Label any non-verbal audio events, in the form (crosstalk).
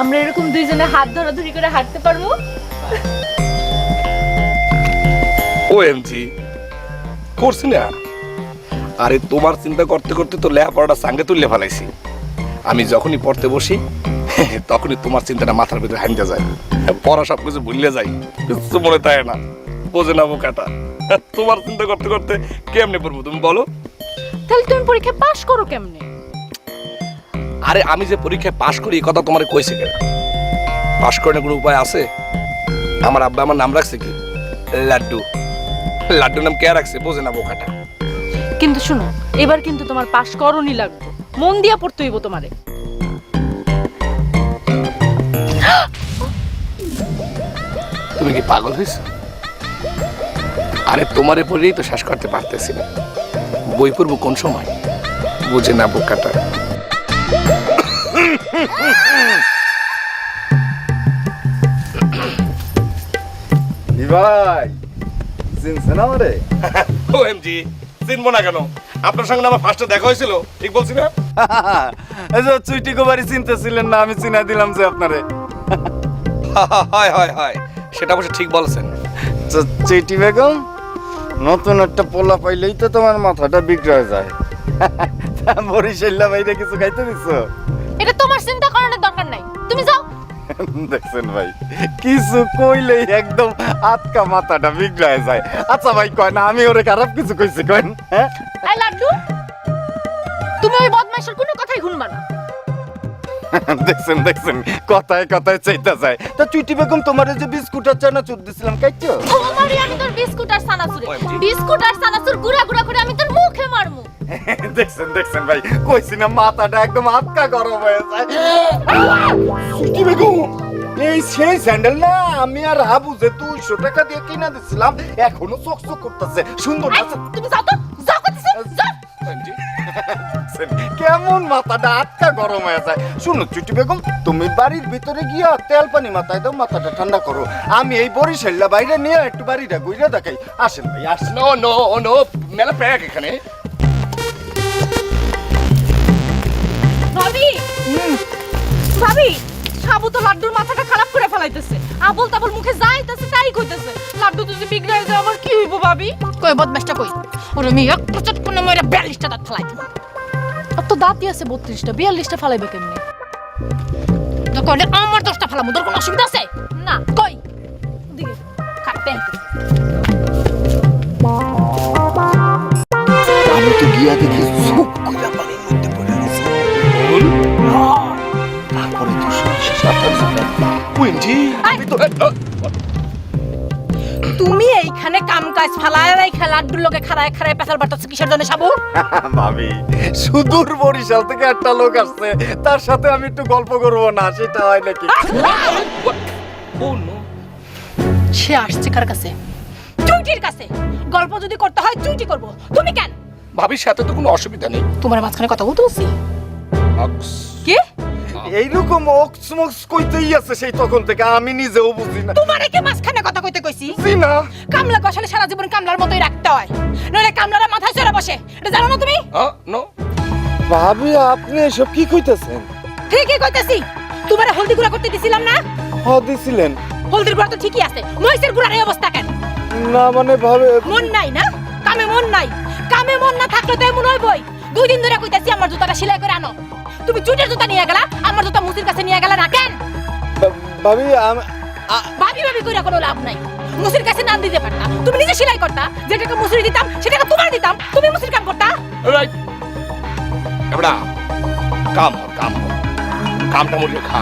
আমরা এরকম দুইজনে হাত ধরাধরি করে হাঁটতে পারব? ও এমজি করছি না আরে তোমার চিন্তা করতে করতে তো লেখাপড়াটা সাঙ্গে তুললে ফেলাইছি। আমি যখনই পড়তে বসি (laughs) তখনই তোমার চিন্তাটা মাথার ভিতরে হাইন্দা যায়। পড়া সব কিছু ভুললে যাই কিছু মনে থাকে না। বোঝে না বোকাটা। তোমার চিন্তা করতে করতে কেমনে পড়ব তুমি বলো? তাহলে তুমি পরীক্ষা পাশ করো কেমনে? আরে আমি যে পরীক্ষায় পাশ করি এই কথা তোমার কইছে কেন? পাশ করার কোনো উপায় আছে? আমার আব্বা আমার নাম রাখছে কি? লাড্ডু। লাড্ডু নাম কে রাখছে? বোঝে না বোকাটা। কিন্তু শুনো এবার কিন্তু তোমার পাশ করনি লাগবে। মন দিয়া পড়তে হইব তোমারে। তুমি কি পাগল হয়েছ আরে তোমারে পড়েই তো শেষ করতে পারতেছি না। বই পড়ব কোন সময়? বুঝে না বোকাটা। ভাই চিনছেন আমারে? ও এমজি চিনবো না কেন? আপনার সঙ্গে আমার ফার্স্টে দেখা হয়েছিল? ঠিক বলছি না? (laughs) চুইটি কুমারি চিনতেছিলেন না আমি চিনা দিলাম যে আপনারে। (laughs) হয় হয় হয় সেটা অবশ্য ঠিক বলছেন। চুইটি বেগম নতুন একটা পোলা পাইলেই তো তোমার মাথাটা বিগড়ে যায়। (laughs) বরিশাল্লা বাইরে কিছু খাইতে দিছো? এটা তোমার চিন্তা করানোর দরকার নাই। তুমি যাও। দেখছেন ভাই কিছু কইলেই একদম আটকা মাথাটা বিগড়ায় যায়। আচ্ছা ভাই কয় না আমি ওরে খারাপ কিছু কইছি কয় হ্যাঁ? আই লাড্ডু তুমি ওই বদমাইশের কোনো কথাই শুনবা না। দেখছেন দেখছেন কথায় কথায় চাইতে যায়। তা চুইটি বেগম তোমার যে বিস্কুট আর চানাচুর দিছিলাম খাইছো তোমারই আমি তোর বিস্কুট আর OMG বিস্কুট আর সানাসুর গুড়া গুড়া দেখছেন দেখছেন ভাই। কইছি না মাথাটা একদম আটকা গরম হয়ে যায়। সুইটি বেগম? এই সেই স্যান্ডেল না আমি আর হাবু যে দুইশো টাকা দিয়ে কিনা দিছিলাম এখনও চকচক করতেছে। সুন্দর তুমি যাও তো যাও কেমন মাথাটা আটকা গরম হয়ে যায়? শুনো চুটি বেগম তুমি বাড়ির ভিতরে গিয়া তেল পানি মাথায় দাও মাথাটা ঠান্ডা করো। আমি এই বরিশাল্লা বাইরে নিয়ে একটু বাড়িটা ঘুরে দেখাই। আসেন ভাই আসেন। নো নো নো মেলা প্যাক এখানে। ভাবি! ভাবি! সাবু তো লাড্ডুর মাথাটা খারাপ করে ফেলাইতেছে। আবল তাবল মুখে যাইতেছে তাই কইতেছে। লাড্ডু তুই বিগড়ে যায় আমার কি হইব ভাবি? কই বদমাসটা কই? ওরে আমি একটু চট করে মরে 42টা দাঁত ফেলাই আর তো দাঁতই আছে 32টা 42টা ফেলাইবে কেমনে? দোকান আমার দশটা ফেলামু তোর কোনো অসুবিধা আছে? না। কই? দিকে আমি তো গিয়া দেখি কইরা পানির মধ্যে পড়ে গেছে। তারপরে তো আমি তো তুমি এইখানে কাম কাজ ফালায় রাইখা লাড্ডুর লগে খাড়ায় খাড়ায় পেছাল বাটাচ্ছে কিসের জন্য সাবু? (laughs) ভাবি সুদূর বরিশাল থেকে একটা লোক আসছে। তার সাথে আমি একটু গল্প করব না সেটা হয় নাকি? সে আসছে কার কাছে? চুইটির কাছে। গল্প যদি করতে হয় চুইটি করব। তুমি কেন? ভাবির সাথে তো কোনো অসুবিধা নেই। তোমার মাঝখানে কথা বলতে বলছি? অক্স। কি? এইরকম অক্সমক্স কইতেই আছে সেই তখন থেকে আমি নিজেও বুঝি না। তোমার একে মাঝখানে কথা কইতে কইছি? বুঝি না। কামলা কষালে সারা জীবন কামলার মতোই রাখতে হয়। নইলে কামলারা মাথায় চড়ে বসে। এটা জানো না তুমি? Ah, no. ভাবি আপনি এসব কি কইতেছেন? ঠিকই কইতেছি। তোমার হলদি গুঁড়া করতে দিছিলাম না? হ দিছিলেন। হলদির গুঁড়া তো ঠিকই আছে। মহিষের গুঁড়ার এই অবস্থা কেন? না মানে ভাবে মন নাই না? কামে মন নাই। কামে মন না থাকলে তো এমন হইবই। দুই দিন ধরে কইতাছি আমার জুতাটা সেলাই করে আনো। তুমি চুটের জুতা নিয়ে গেলা আমার জুতা মুসির কাছে নিয়ে গেলা না কেন ভাবি আমি ভাবি ভাবি কইরা কোনো লাভ নাই। মুসির কাছে নাম দিতে পারতা। তুমি নিজে সেলাই করতা যেটাকে মুসির দিতাম সেটাকে তোমার দিতাম। তুমি মুসির কাম করতা। রাইট কাম কর কাম কর। কামটা মুড়িয়ে খা।